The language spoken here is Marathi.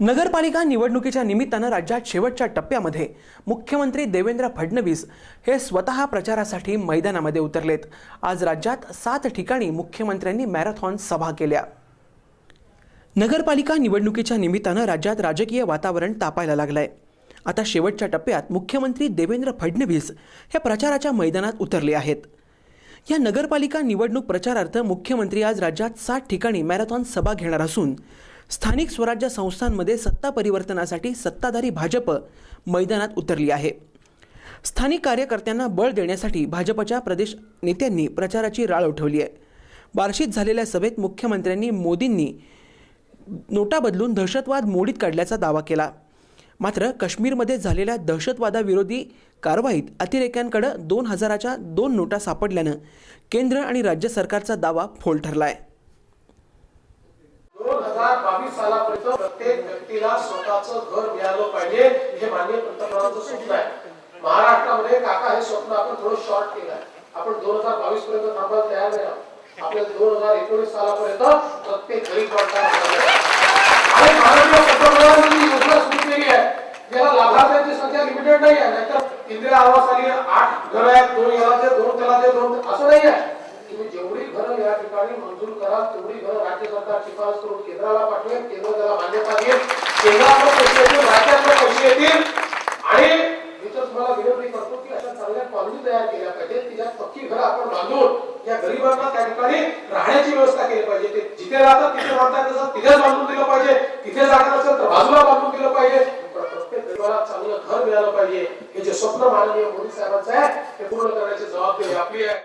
नगरपालिका निवडणुकीच्या निमित्तानं राज्यात शेवटच्या टप्प्यामध्ये मुख्यमंत्री देवेंद्र फडणवीस हे स्वतः प्रचारासाठी मैदानामध्ये उतरलेत. आज राज्यात सात ठिकाणी मुख्यमंत्र्यांनी मॅरेथॉन सभा केल्या. नगरपालिका निवडणुकीच्या निमित्तानं राज्यात राजकीय वातावरण तापायला लागलंय. आता शेवटच्या टप्प्यात मुख्यमंत्री देवेंद्र फडणवीस हे प्रचाराच्या मैदानात उतरले आहेत. या नगरपालिका निवडणूक प्रचारार्थ मुख्यमंत्री आज राज्यात सात ठिकाणी मॅरेथॉन सभा घेणार असून स्थानिक स्वराज्य संस्थांमध्ये सत्ता परिवर्तनासाठी सत्ताधारी भाजप मैदानात उतरली आहे. स्थानिक कार्यकर्त्यांना बळ देण्यासाठी भाजपच्या प्रदेश नेत्यांनी प्रचाराची राळ उठवली आहे. बार्शीत झालेल्या सभेत मुख्यमंत्र्यांनी मोदींनी नोटा बदलून दहशतवाद मोडीत काढल्याचा दावा केला. मात्र काश्मीरमध्ये झालेल्या दहशतवादाविरोधी कारवाईत अतिरेक्यांकडं दोन हजाराच्या दोन नोटा सापडल्यानं केंद्र आणि राज्य सरकारचा दावा फोल ठरला आहे सालापर्यंत प्रत्येक व्यक्तीला स्वतःचं घर मिळालं पाहिजे हे माननीय पंतप्रधानांचं स्वप्न आहे. महाराष्ट्रामध्ये काका हे स्वप्न आपण थोडं शॉर्ट केलं आहे. आपण दोन हजार बावीस पर्यंत थांबायला तयार नाही आहोत. आपल्याला दोन हजार एकोणीस सालापर्यंत प्रत्येक गरीब माननीय पंतप्रधानांनी योजना सुरू केली आहे. ज्याला लाभार्थ्यांची संख्या लिमिटेड नाही आहे नाहीतर इंदिरा आवास आली आठ घर आहेत दोन याला दे दोन त्याला दे दोन असं नाही आहे तुम्ही जेवढी या ठिकाणी मंजूर कराल तेवढी घर राज्य सरकार शिफारस करून केंद्राला पाठवेल केंद्र त्याला मान्यता देईल. केंद्राकडे पैसे येतील राज्याकडे पैसे येतील. आणि मी तर तुम्हाला विनंती करतो की अशा चांगल्या कॉलनी तयार केल्या पाहिजे की ज्यात पक्की घर आपण बांधून या गरिबांना त्या ठिकाणी राहण्याची व्यवस्था केली पाहिजे. ते जिथे राहतात तिथे राहतात. तसं तिथेच बांधून दिलं पाहिजे. तिथे जागा नसेल तर बाजूला बांधून दिलं पाहिजे. प्रत्येक गरिबाला चांगलं घर मिळालं पाहिजे. हे जे स्वप्न माननीय मोदी साहेबांचं आहे ते पूर्ण करण्याची जबाबदारी आपली आहे.